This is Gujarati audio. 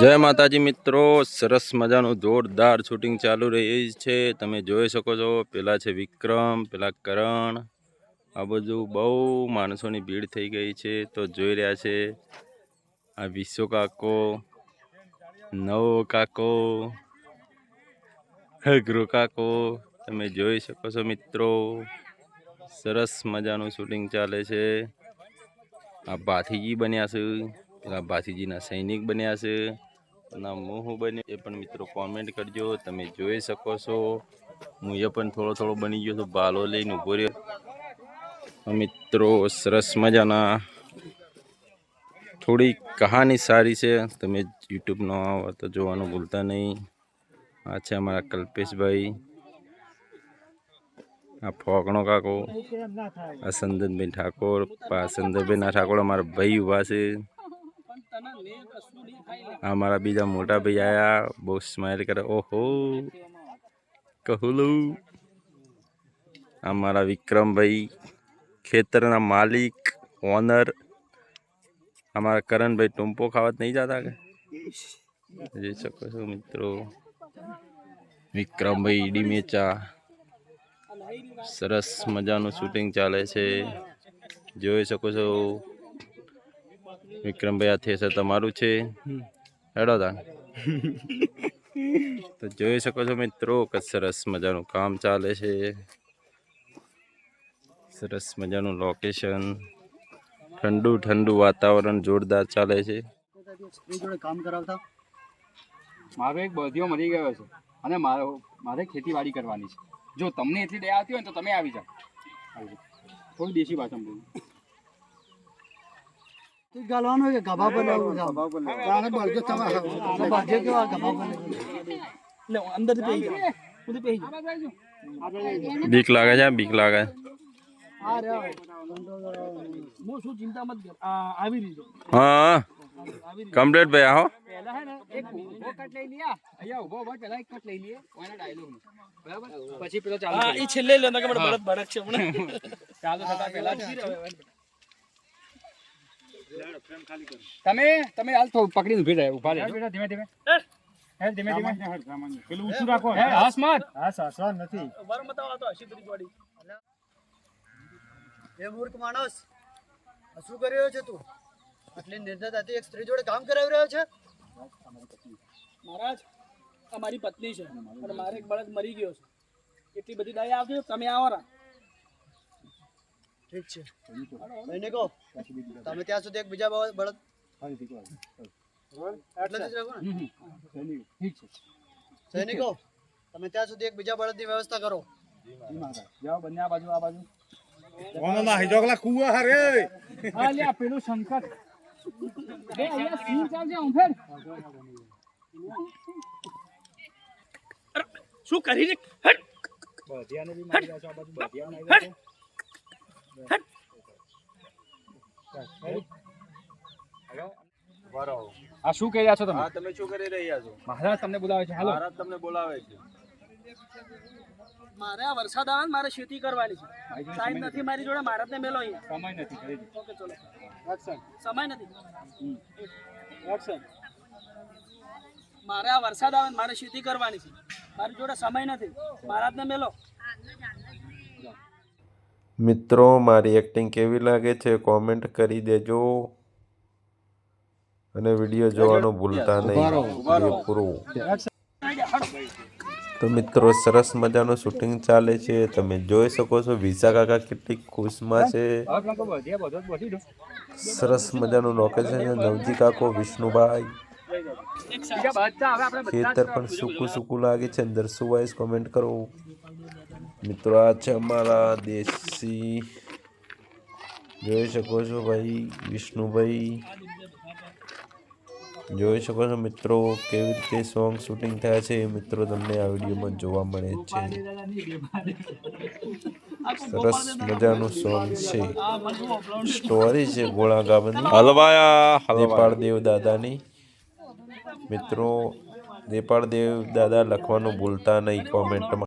જય માતાજી મિત્રો, સરસ મજાનું જોરદાર શૂટિંગ ચાલુ રહી છે. તમે જોઈ શકો છો, પેલા છે વિક્રમ, પેલા કરણ. આ બધું બહુ માણસોની ભીડ થઈ ગઈ છે. તો જોઈ રહ્યા છે, આ વિશ્વ કાકો, નવો કાકો ગૃહ કાકો. તમે જોઈ શકો છો મિત્રો, સરસ મજાનું શૂટિંગ ચાલે છે. આ ભાથીજી બન્યા છે. પેલા ભાથીજીના સૈનિક બન્યા છે. ના હું બન્યો. એ પણ મિત્રો કોમેન્ટ કરજો. તમે જોઈ શકો છો. હું એ પણ થોડો થોડો બની ગયો છું. ભાલો લઈને ઊભો રહ્યો. મિત્રો સરસ મજાના થોડી કહાની સારી છે. તમે યુટ્યુબનો આવો તો જોવાનું ભૂલતા નહીં. આ છે અમારા કલ્પેશભાઈ. આ ફોકણો કાકો. આ સંદનભાઈ ઠાકોર. આ સંદનભાઈ ઠાકોર અમારા ભાઈ ઊભા છે. આ મારા બીજા મોટા ભાઈ આયા, બહુ સ્માઇલ કરે. ઓહો. કહુલું. આ મારા વિક્રમભાઈ, ખેતરના માલિક ઓનર અમારા કરણભાઈ ટૂંપો ખાવા નહીં જતા કે? જોઈ શકો છો મિત્રો. વિક્રમભાઈ ડીમેચા સરસ મજાનું શૂટિંગ ચાલે છે. જોઈ શકો છો. વિક્રમભાઈ આ થેસર તમારું છે? હેડો તા તો જોઈ શકો છો મિત્રો કે સરસ મજાનું કામ ચાલે છે. સરસ મજાનું લોકેશન ઠંડુ ઠંડુ વાતાવરણ જોરદાર ચાલે છે. કામ કરાવતા? મારો એક બધીઓ મરી ગયો છે અને મારો મારે ખેતીવાડી કરવાની છે. જો તમને એટલી દયા આવતી હોય તો તમે આવી જાઓ. થોડી દેશી ભાષામાં બોલો. તું ગાલવાનું કે ગભા તારે બળજો તમારે બાજે ગભા જાઓ બીક લાગે છે બીક લાગે. આ રે હું શું ચિંતા મત કર. આ આવી રીતે હા. કમ્પ્લીટ ભાઈ આહો પહેલા હે ને એક ઊભો કટ લઈ લ્યા અહીંયા ઊભો ઊભો પહેલા એક કટ લઈ લઈએ કોઈના ડાયલોગ બરાબર? પછી પેલો ચાલુ. છેલ્લે લે મને છે હમણાં. ચાલુ થતા પહેલા જ તમે તમે હાલ તો પકડીને ઊભી રહે ઊભા રહેજો. ધીમે ધીમે હે ધીમે ધીમે પેલું ઊંચું રાખો. હે હાસ મત હાસ હાસવા નથી. બરાબર બતાવો તો હસી તરી જોડી એ મૂર્ખ માણસ. શું કરી રહ્યો છે તું? આટલી નિર્દયતાથી એક સ્ત્રી જોડે કામ કરાવી રહ્યો છે? મહારાજ આ મારી પત્ની છે અને મારે એક બળદ મરી ગયો છે. એટલી બધી દયા આવજો તમે આવો રા ઠીક છે. સૈનિકો તમે ત્યાં સુધી એક બીજા બળદ આટલેથી જ રાખો ને? ઠીક છે સૈનિકો તમે ત્યાં સુધી એક બીજા બળદની વ્યવસ્થા કરો. જાઓ બંને આ બાજુ આ બાજુ હા લે આ પેલું બે અહીંયા સિંહ ચાલશે ઉંફેર શું કરી રે? હટ. બધિયાને બી મારી રહ્યા આ બાજુ બધિયાને આવી રહ્યા છો. આ શું કહી રહ્યા છો તમે? તમે શું કરી રહ્યા છો? મહારાજ તમને બોલાવે છે. હાલો મહારાજ તમને બોલાવે છે. મારે આ વરસાદ આવે ને મારે ખેતી કરવાની છે. ટાઈમ નથી મારી જોડે મહારાજને મેલો અહીંયા. સમય નથી કરી ઓકે ચલો. એક્શન સમય નથી. એક્શન મારે આ વરસાદ આવે ને મારે ખેતી કરવાની છે. મારી જોડે સમય નથી. મહારાજને મેલો. મિત્રો મારી એક્ટિંગ કેવી લાગે છે? કોમેન્ટ કરી દેજો. અને વીડિયો જોવાનું ભૂલતા નહીં. પૂરું. તો મિત્રો સરસ મજાનું શૂટિંગ ચાલે છે. તમે જોઈ શકો છો વિઝા કાકા કેટલી ખુશમાં છે. સરસ મજાનું લોકેશન છે. નવજી કાકો વિષ્ણુભાઈ. બીજા બધા હવે આપણે બધા ખેતર પણ સૂકું સૂકું લાગે છે. અંદર શું વાઇસ કોમેન્ટ કરો? મિત્રો આ છે અમારા દેશી. જોઈ શકો છો ભાઈ વિષ્ણુભાઈ. જોઈ શકો છો મિત્રો કેવી રીતે સોંગ શૂટિંગ થયા છે એ મિત્રો તમને આ વિડીયોમાં જોવા મળે છે. સરસ મજાનું સોંગ છે. સ્ટોરી છે ગોળા ગામની હલવાયા. નેપાળ દેવ દાદાની. મિત્રો નેપાળ દેવ દાદા લખવાનું ભૂલતા નહીં કોમેન્ટમાં